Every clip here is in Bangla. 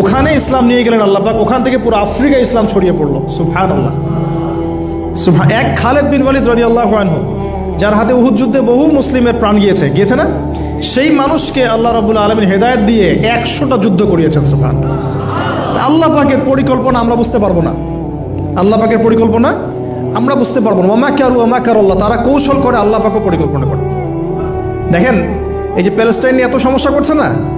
ওখানে ইসলাম নিয়ে গেলেন আল্লাপাক ওখান থেকে পুরো আফ্রিকা ইসলাম ছড়িয়ে পড়ল। সুফান আল্লাহ সুফা এক খালেদ বিন ওয়ালিদ রদি আল্লাহ যার হাতে উহুদ যুদ্ধে বহু মুসলিমের প্রাণ গিয়েছে। গিয়েছে না? সেই মানুষকে আল্লাহ রবুল্লা আলমিন হেদায়ত দিয়ে একশোটা যুদ্ধ করিয়েছেন সুফান আল্লাহ পাকের পরিকল্পনা আমরা বুঝতে পারব না। আল্লাহ পাকের পরিকল্পনা আমরা বুঝতে পারব না। ওমা কারু ওমা কার আল্লাহ তারা কৌশল করে আল্লাহ পাকও পরিকল্পনা করে। দেখেন, এই যে প্যালেস্টাইন নিয়ে এত সমস্যা করছে না?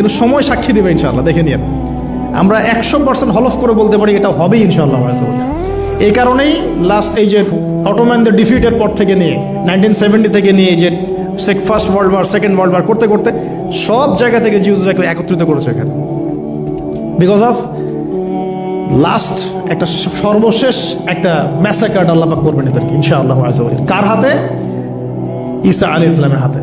কিন্তু সময় সাক্ষী দেবে ইনশাআল্লাহ, দেখে নিন আমরা একশো পার্সেন্ট হলফ করে বলতে পারি এটা হবে ইনশাল্লাহ এই কারণেই লাস্ট এই যে অটোম্যানদের ডিফিটের পর থেকে নিয়ে নাইনটিন সেভেন্টি থেকে নিয়ে যে first world war second world war করতে করতে সব জায়গা থেকে জিউজরাকে একত্রিত করেছে এখানে। বিকজ অফ লাস্ট একটা সর্বশেষ একটা ম্যাসাকার্ড আল্লাহ পাক করবেন এদেরকে, ইনশাআল্লাহ আজাল্লাহ। কার হাতে? ঈসা আলী ইসলামের হাতে।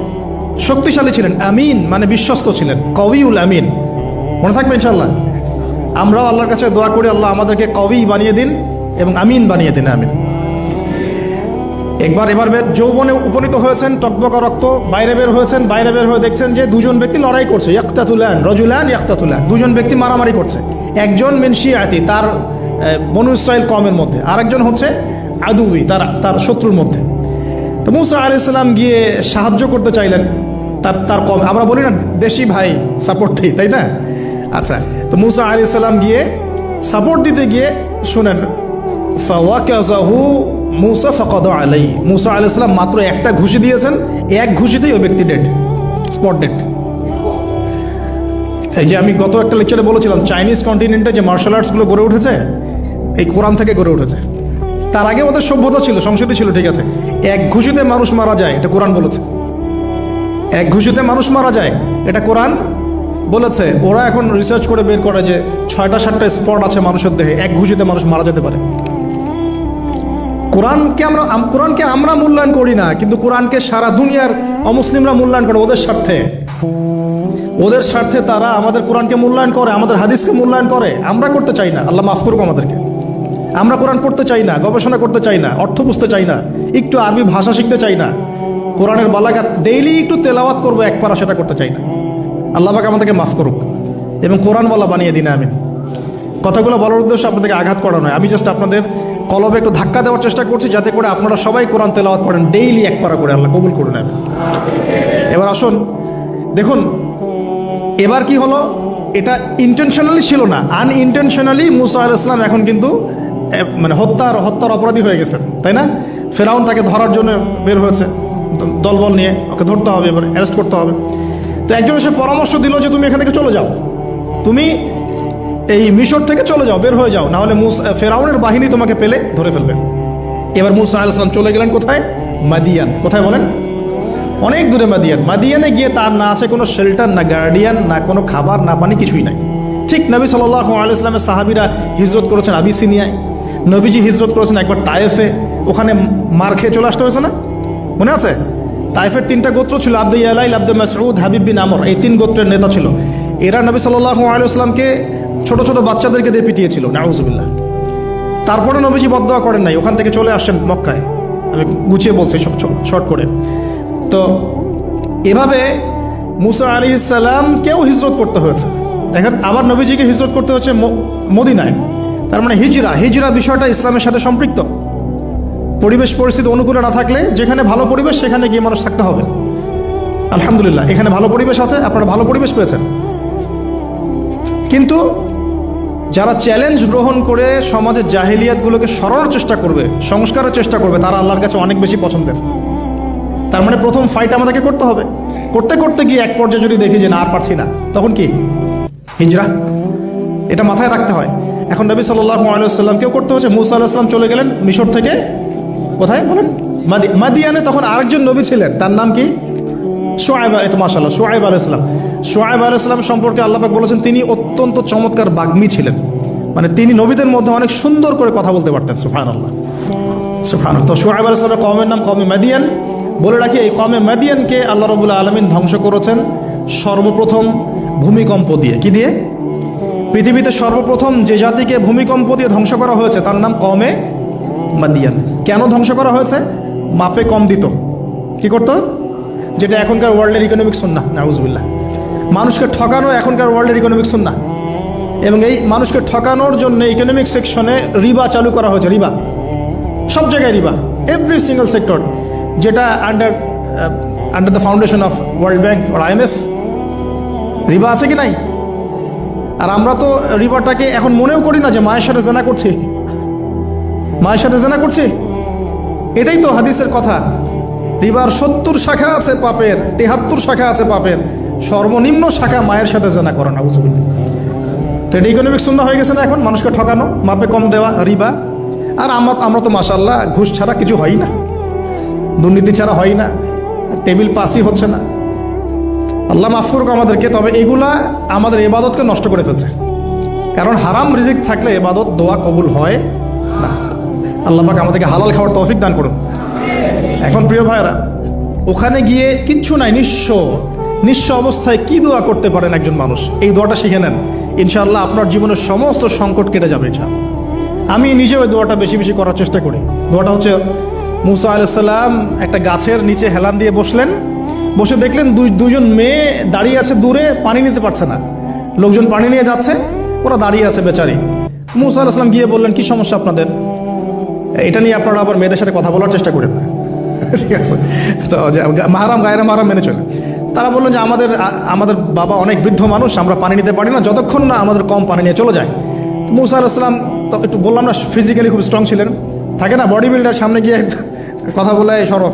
শক্তিশালী ছিলেন আমিন মানে বিশ্বস্ত ছিলেন কবিউল আমিন। মনে থাকবে ইনশাল্লাহ আমরাও আল্লাহর কাছে দোয়া করি আল্লাহ আমাদেরকে কবি বানিয়ে দিন এবং আমিন বানিয়ে দিন আমিন। একবার এবার বের যৌবনে উপনীত হয়েছেন টকবকা রক্ত বাইরে বের হয়েছেন বাইরে বের হয়ে দেখছেন যে দুজন ব্যক্তি লড়াই করছে ইয়াক্তাতুলান রজুলান ইয়াক্তাতুলান। দুজন ব্যক্তি মারামারি করছে। একজন মেনশিয়াতি তার আহ, বনু ইসরায়েল কমের মধ্যে। আরেকজন হচ্ছে আদুবি তার তার শত্রুর মধ্যে। তো মুসা আলি ইসলাম গিয়ে সাহায্য করতে চাইলেন। তার তার কম, আমরা বলি না দেশি ভাই সাপোর্ট দিই, তাই না? আচ্ছা তো মুসা আলি ইসলাম গিয়ে সাপোর্ট দিতে গিয়ে শুনেন মুসা ফকদ আলাই মুসা আলি মাত্র একটা ঘুষি দিয়েছেন, এক ঘুষিতেই ওই ব্যক্তি ডেড স্পট ডেড এই যে আমি গত একটা লেকচারে বলেছিলাম চাইনিজ কন্টিনেন্টে যে মার্শাল আর্টসগুলো গড়ে উঠেছে, এই কোরআন থেকে গড়ে উঠেছে। তার আগে ওদের সভ্যতা ছিল, সংস্কৃতি ছিল, ঠিক আছে। এক ঘুষিতে মানুষ মারা যায়, এটা কোরআন বলেছে। এক ঘুষিতে মানুষ মারা যায়, এটা কোরআন বলেছে। ওরা এখন রিসার্চ করে বের করে যে ছয়টা, সাতটা স্পট আছে মানুষের দেহে, এক ঘুষিতে মানুষ মারা যেতে পারে। কোরআনকে আমরা কোরআনকে আমরা মূল্যায়ন করি না, কিন্তু কোরআনকে সারা দুনিয়ার অমুসলিমরা মূল্যায়ন করে ওদের স্বার্থে। ওদের স্বার্থে তারা আমাদের কোরআনকে মূল্যায়ন করে, আমাদের হাদিসকে মূল্যায়ন করে। আমরা করতে চাই না, আল্লাহ মাফ করুক আমাদেরকে। আমরা কোরআন পড়তে চাই না, গবেষণা করতে চাই না, অর্থ বুঝতে চাই না, একটু আরবি ভাষা শিখতে চাই না, কোরআনের বালাগাত ডেইলি একটু তেলাওয়াত করব, এক পারা সেটা করতে চাই না। আল্লাহ পাক আমাদেরকে মাফ করুক এবং কোরআন বলা বানিয়ে দিন আমি কথাগুলো বলার উদ্দেশ্য আপনাদেরকে আঘাত করা নয়। আমি জাস্ট আপনাদের কলবে একটু ধাক্কা দেওয়ার চেষ্টা করছি, যাতে করে আপনারা সবাই কোরআন তেলাওয়াত করেন ডেইলি এক পারা করে, আল্লাহ কবুল করে নেন এবার আসুন, দেখুন, এবার কি হলো? এটা ইন্টেনশনালি ছিল না। আনইনটেনশনালি মুসা আল ইসলাম এখন কিন্তু মানে হত্যার হত্যার অপরাধী হয়ে গেছেন তাই না? ফেরাউন তাকে ধরার জন্য বের হয়েছে, দলবল নিয়ে, ওকে ধরতে হবে, এবার অ্যারেস্ট করতে হবে। তো একজন এসে পরামর্শ দিল যে, তুমি এখান থেকে চলে যাও। তুমি এই মিশর থেকে চলে যাও, বের হয়ে যাও। নাহলে মুস ফেরাউনের বাহিনী তোমাকে পেলে ধরে ফেলবে। এবার মুসা আলাইসলাম চলে গেলেন কোথায়? মাদিয়ান। কোথায় বলেন? অনেক দূরে মাদিয়ান। মাদিয়ানে গিয়ে তার না আছে কোনো শেল্টার না গার্ডিয়ান না কোনো খাবার, না পানি, কিছুই নাই। ঠিক নবী সাল্লাহ আলাইসলামের সাহাবিরা হিজরত করেছেন আবিসিনিয়ায়। নবীজি হিজরত করেছেন, একবার তায়েফে। ওখানে মার খেয়ে চলে আসতে হয়েছে না? মনে আছে? তাইফের তিনটা গোত্র ছিল আব্দুল ইয়ালাইল, আব্দুল মাসউদ, হাবিব বিন আমর। এই তিন গোত্রের নেতা ছিল। এরা নবী সাল্লাহ আলাইসলামকে ছোট ছোট বাচ্চাদেরকে দিয়ে পিটিয়েছিল, নাউজুবিল্লাহ। তারপরে নবীজি বদয়া করেন নাই, ওখান থেকে চলে আসছেন মক্কায়। আমি গুছিয়ে বলছি সব শর্ট করে। তো এভাবে মুসা আলী কেউ হিজরত করতে হয়েছে দেখেন, আবার নবীজিকে হিজরত করতে হচ্ছে মদিনায়। তার মানে হিজরা হিজরা বিষয়টা ইসলামের সাথে সম্পৃক্ত। পরিবেশ পরিস্থিতি অনুকূলে না থাকলে যেখানে ভালো পরিবেশ, সেখানে গিয়ে মানুষ থাকতে হবে। আলহামদুলিল্লাহ, এখানে ভালো পরিবেশ আছে, আপনারা ভালো পরিবেশ পেয়েছেন। কিন্তু যারা চ্যালেঞ্জ গ্রহণ করে সমাজের জাহিলিয়াতগুলোকে সরানোর চেষ্টা করবে, সংস্কারের চেষ্টা করবে, তারা আল্লাহর কাছে অনেক বেশি পছন্দের। তার মানে প্রথম ফাইট আমাদেরকে করতে হবে। করতে করতে গিয়ে এক পর্যায়ে যদি দেখি যে না পারছি না, তখন কি? হিজরা। এটা মাথায় রাখতে হয়। এখন নবী সাল্লাহ আলাইসাল্লাম কেউ করতে হচ্ছে মুসা আলাহিসাম চলে গেলেন মিশর থেকে। কোথায়? বলেন। মাদি, মাদিয়ানে তখন আরেকজন নবী ছিলেন, তার নাম কি? সোয়াইব মাসাল্লাহ সোয়াইব আলাইসলাম সোয়াইব আলাইসলাম সম্পর্কে আল্লাপাক বলেছেন, তিনি অত্যন্ত চমৎকার বাগ্মী ছিলেন। মানে তিনি নবীদের মধ্যে অনেক সুন্দর করে কথা বলতে পারতেন সুফান আল্লাহ সুফান তো সোয়াইব আলাইসলামের কমের নাম কমে মাদিয়ান। বলে রাখি, এই কমে মাদিয়ানকে আল্লাহ রবুল্লা আলমিন ধ্বংস করেছেন সর্বপ্রথম ভূমিকম্প দিয়ে। কি দিয়ে? পৃথিবীতে সর্বপ্রথম যে জাতিকে ভূমিকম্প দিয়ে ধ্বংস করা হয়েছে, তার নাম কমে মাদিয়ান। কেন ধ্বংস করা হয়েছে? মাপে কম দিত। কি করতো? যেটা এখনকার ওয়ার্ল্ডের ইকোনমিক সুন্না নাউজবিল্লা মানুষকে ঠকানো এখনকার ওয়ার্ল্ডের ইকোনমিক সুন্না এবং এই মানুষকে ঠকানোর জন্য ইকোনমিক সেকশনে রিবা চালু করা হয়েছে, রিবা। সব জায়গায় রিবা। এভরি সিঙ্গেল সেক্টর যেটা under under the foundation of World Bank IMF রিবা আছে কি নাই? আর আমরা তো রিবাটাকে এখন মনেও করি না যে মায়ের সাথে জেনা করছি। মায়ের সাথে জেনা করছি? এটাই তো হাদিসের কথা। রিবার সত্তর শাখা আছে পাপের, তেহাত্তর শাখা আছে পাপের। সর্বনিম্ন শাখা মায়ের সাথে জেনা করে না বুঝবেন তো এটা ইকোনমিক শূন্য হয়ে গেছে না এখন? মানুষকে ঠকানো, মাপে কম দেওয়া, রিবা। আর আমরা আমরা তো মাসাল্লাহ ঘুষ ছাড়া কিছু হয় না। দুর্নীতি ছাড়া হয় না। টেবিল পাসই হচ্ছে না। আল্লাহ মাফ করুক আমাদেরকে, তবে এগুলা আমাদের এবাদতকে নষ্ট করে ফেলছে। কারণ হারাম রিজিক থাকলে এবাদত দোয়া কবুল হয় না। আল্লাহ পাক আমাদেরকে হালাল খাওয়ার তৌফিক দান করুন। এখন প্রিয় ভাইরা ওখানে গিয়ে কিচ্ছু নাই, নিঃস্ব নিঃস্ব অবস্থায় কি দোয়া করতে পারেন একজন মানুষ? এই দোয়াটা শিখে নেন। ইনশাআল্লাহ আপনার জীবনের সমস্ত সংকট কেটে যাবে, ইনশাআল্লাহ। আমি নিজেও ওই দোয়াটা বেশি বেশি করার চেষ্টা করি। দোয়াটা হচ্ছে, মুসা আলাইসাল্লাম একটা গাছের নিচে হেলান দিয়ে বসলেন। বসে দেখলেন দুই দুজন মেয়ে দাঁড়িয়ে আছে দূরে, পানি নিতে পারছে না। লোকজন পানি নিয়ে যাচ্ছে, ওরা দাঁড়িয়ে আছে বেচারি। মুসা আলাইসাল্লাম গিয়ে বললেন, কি সমস্যা আপনাদের? এটা নিয়ে আপনারা আবার মেয়েদের সাথে কথা বলার চেষ্টা করেন না। ঠিক আছে। তো মাহারাম, গায়রা মাহারাম মেনে চলে। তারা বলল যে, আমাদের আমাদের বাবা অনেক বৃদ্ধ মানুষ, আমরা পানি নিতে পারি না, যতক্ষণ না আমাদের কম পানি নিয়ে চলে যায়। মুসা আলাহিসাম তো একটু বললাম না ফিজিক্যালি খুব স্ট্রং ছিলেন। থাকে না বডি বিল্ডার সামনে গিয়ে কথা বলে, "এই সরো।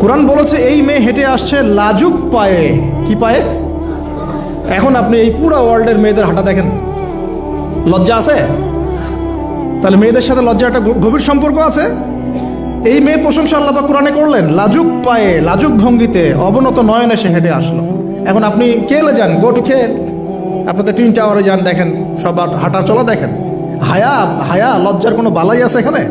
কোরআন বলেছে, এই মেয়ে হেঁটে আসছে লাজুক পায়ে। কি পায়ে? এখন আপনি এই পুরো ওয়ার্ল্ডের মেয়েদের হাঁটা দেখেন। লজ্জা আছে? তাহলে মেয়েদের সাথে লজ্জা একটা গভীর সম্পর্ক আছে? এই মেয়ে প্রশংসা আল্লাহ কোরআনে করলেন, লাজুক পায়ে, লাজুক ভঙ্গিতে অবনত নয়নে সে হেঁটে আসলো। এখন আপনি কেলে যান? গোট খেল আপনাদের টুইন টাওয়ারে যান, দেখেন, সবার হাঁটা চলা দেখেন। হায়া হায়া, লজ্জার কোনো বালাই আছে এখানে?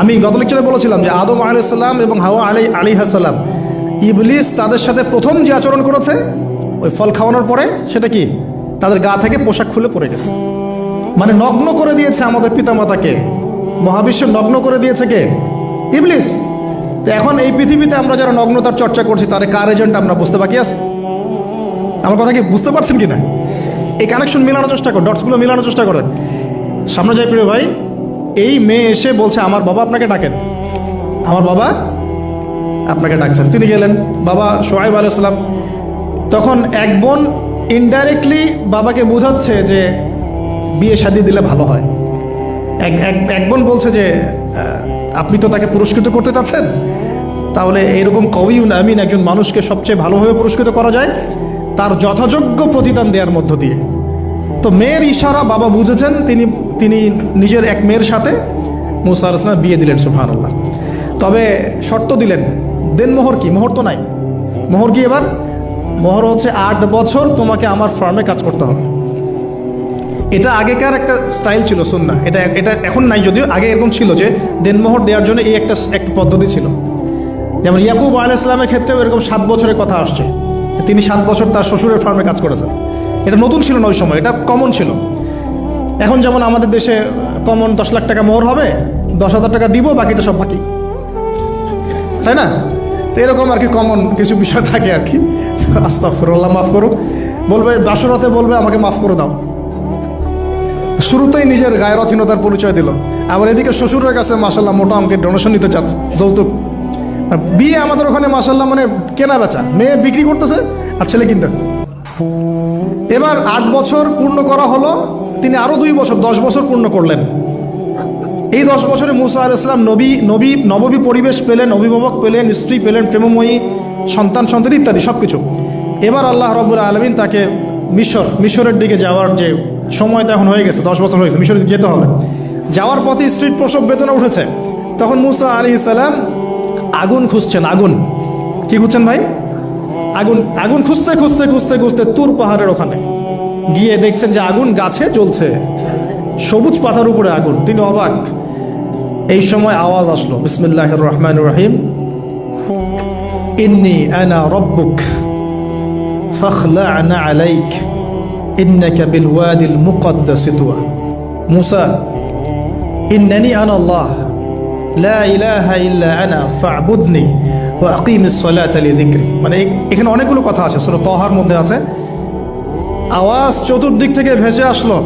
আমি গত লেকচারে বলেছিলাম যে আদম আলাইসাল্লাম এবং হাওয়া আলী আলী হাসাল্লাম ইবলিস তাদের সাথে প্রথম যে আচরণ করেছে, ওই ফল খাওয়ানোর পরে সেটা কি? তাদের গা থেকে পোশাক খুলে পড়ে গেছে। মানে নগ্ন করে দিয়েছে আমাদের পিতামাতাকে। মহাবিশ্ব নগ্ন করে দিয়েছে কে? ইবলিস। তো এখন এই পৃথিবীতে আমরা যারা নগ্নতার চর্চা করছি, তার কার এজেন্ট আমরা বুঝতে বাকি আছে? আমার কথা কি বুঝতে পারছেন কি না এই কানেকশন মেলানোর চেষ্টা কর ডটসগুলো মেলানোর চেষ্টা করেন। সামনে যাই প্রিয় ভাই। এই মেয়ে এসে বলছে, আমার বাবা আপনাকে ডাকেন। আমার বাবা? আপনাকে ডাকছেন। তিনি গেলেন, বাবা সোহাইব আলাইসালাম তখন এক বোন ইনডাইরেক্টলি বাবাকে বোঝাচ্ছে যে বিয়ে শাদি দিলে ভালো হয়। এক, এক- বোন বলছে যে আপনি তো তাকে পুরস্কৃত করতে চাচ্ছেন? তাহলে এইরকম কবিউন আমিন একজন মানুষকে সবচেয়ে ভালোভাবে পুরস্কৃত করা যায় তার যথাযোগ্য প্রতিদান দেওয়ার মধ্য দিয়ে। তো মেয়ের ইশারা বাবা বুঝেছেন, তিনি তিনি নিজের এক মেয়ের সাথে মুসা আলাইসলাম বিয়ে দিলেন সুফান আল্লাহ তবে শর্ত দিলেন, দেন মোহর কি? মোহর তো নাই। মোহর কি এবার? মোহর হচ্ছে আট বছর তোমাকে আমার ফার্মে কাজ করতে হবে। এটা আগেকার একটা স্টাইল ছিল সুন্না এটা এটা এখন নাই যদিও, আগে এরকম ছিল যে দেনমোহর দেওয়ার জন্য এই একটা একটা পদ্ধতি ছিল। যেমন ইয়াকুব আল ইসলামের ক্ষেত্রেও এরকম সাত বছরের কথা আসছে। তিনি সাত বছর তার শ্বশুরের ফার্মে কাজ করেছেন। এটা নতুন ছিল না ওই সময়, এটা কমন ছিল। এখন যেমন আমাদের দেশে কমন দশ লাখ টাকা মোহর হবে, দশ হাজার টাকা দিব, বাকিটা সব বাকি। তাই না? তো এরকম আর কি কমন কিছু বিষয় থাকে আর কি। আস্তা ফিরল্লাহ মাফ করুক। বলবে, বাসরাতে বলবে, আমাকে মাফ করে দাও। শুরুতেই নিজের গায়রথীনতার পরিচয় দিল। আবার এদিকে শ্বশুরের কাছে মাসাল্লাহ মোটা আমাকে ডোনেশন নিতে চাচ্ছে, যৌতুক। বিয়ে আমাদের ওখানে মাসাল্লাহ মানে কেনা বেচা মেয়ে বিক্রি করতেছে আর ছেলে কিনতেছে। এবার আট বছর পূর্ণ করা হলো, তিনি আরও দুই বছর, দশ বছর পূর্ণ করলেন। এই দশ বছরে মুসা আল ইসলাম নবী নবী পরিবেশ পেলেন, অভিভাবক পেলেন, স্ত্রী পেলেন, প্রেমময়ী, সন্তান সন্তান ইত্যাদি সব কিছু এবার আল্লাহ রবুল্লা আলমিন তাকে মিশর, মিশরের দিকে যাওয়ার যে সময় তো এখন হয়ে গেছে, দশ বছর হয়েছে মিশরের দিকে যেতে হবে। যাওয়ার পথে স্ত্রীর প্রসব বেতনে উঠেছে। তখন মুসা আলী ইসালাম আগুন খুঁজছেন, আগুন। কি খুঁজছেন ভাই? আগুন আগুন খুঁজতে খুঁজতে খুঁজতে খুঁজতে তুর পাহাড়ের ওখানে। গিয়ে দেখছেন যে আগুন গাছে চলছে সবুজ পাতার উপরে আগুন। তিনি অবাক। এই সময় আওয়াজ আসলো। বিসমুল্লাহ রহমান রাহিম। ইন্নি আনা রব্বুক ফখলানা আলাইক। বিল ওয়াদিল মুসা আনা লা ইলাহা ইল্লা আনা ফাবুদনি ও আকিম সলাত আলী মানে এখানে অনেকগুলো কথা আছে, সুরা তহার মধ্যে আছে। আওয়াজ চতুর্দিক থেকে ভেসে আসলো।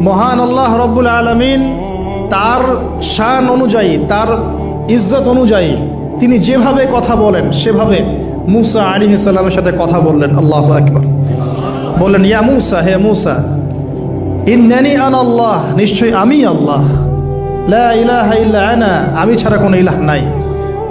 মহান আল্লাহ রব্বুল আলমিন তার শান অনুযায়ী, তার ইজ্জত অনুযায়ী তিনি যেভাবে কথা বলেন, সেভাবে মুসা আলী ইসাল্লামের সাথে কথা বললেন। আল্লাহ একবার বললেন, ইয়া মুসা, হে মুসা, ইন্নানি আন আল্লাহ, নিশ্চয়ই আমি আল্লাহ। আনা, আমি ছাড়া কোনো ইলাহ নাই।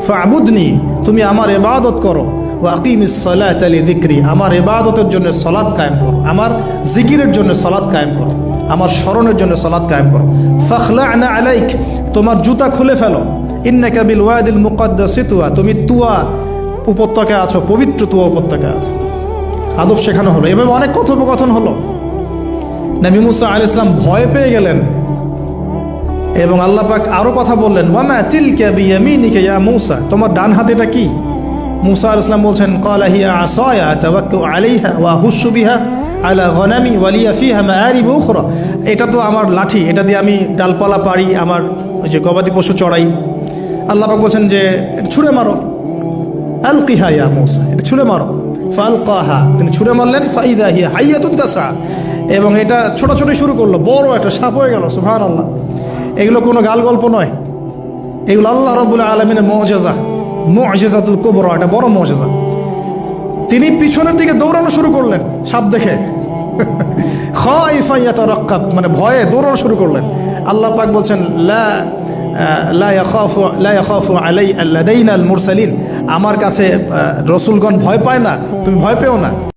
ফাবুদনি, তুমি আমার এবাদত করো। ওয়াকিমিস সালাত আলি দিক্রি আমার ইবাদতের জন্য সলাদ কায়েম করো। আমার জিকিরের জন্য সলাদ কায়েম করো। আমার স্মরণের জন্য সলাদ কায়েম করো। ফখলানা আলাইক, তোমার জুতা খুলে ফেলো। ইন্নাকা বিল ওয়াদিল মুকদ্দাস তুয়া, তুমি তুয়া উপত্যকায় আছো, পবিত্র তুয়া উপত্যকায় আছো। আদব শেখানো হলো। এভাবে অনেক কথোপকথন হলো। নবী মুসা আল ইসলাম ভয় পেয়ে গেলেন। এবং আল্লাহ পাক আরও কথা বললেন, ওয়ামা তিলকা বিয়ামিনিকা ইয়া মুসা? তোমার ডান হাতেটা কি? মুসা আল ইসলাম বলছেন ওয়া আলা এটা তো আমার লাঠি, এটা দিয়ে আমি ডালপালা পারি আমার ওই যে গবাদি পশু চড়াই। আল্লাহ পাক বলছেন যে ছুঁড়ে মারো। আলকিহা ইয়া মুসা। এটা ছুঁড়ে মারো। ফালকাহা। তিনি ছুঁড়ে মারলেন, ফাইদা হিয়া হাইয়াতুন তাসা। এবং এটা ছোট ছোট শুরু করল, বড় একটা সাপ হয়ে গেল সুবহান আল্লাহ এগুলো কোনো গাল গল্প নয়। এগুলো আল্লাহ রবুল্লা আলমিনের মজেজা। মজেজাতুল কোবর, এটা বড় মজেজা। তিনি পিছনের দিকে দৌড়ানো শুরু করলেন, সাপ দেখে। মানে ভয়ে দৌড়ানো শুরু করলেন। আল্লাহ পাক বলছেন, লা আলাই মুরসালিন। আমার কাছে রসুলগণ ভয় পায় না, তুমি ভয় পেও না।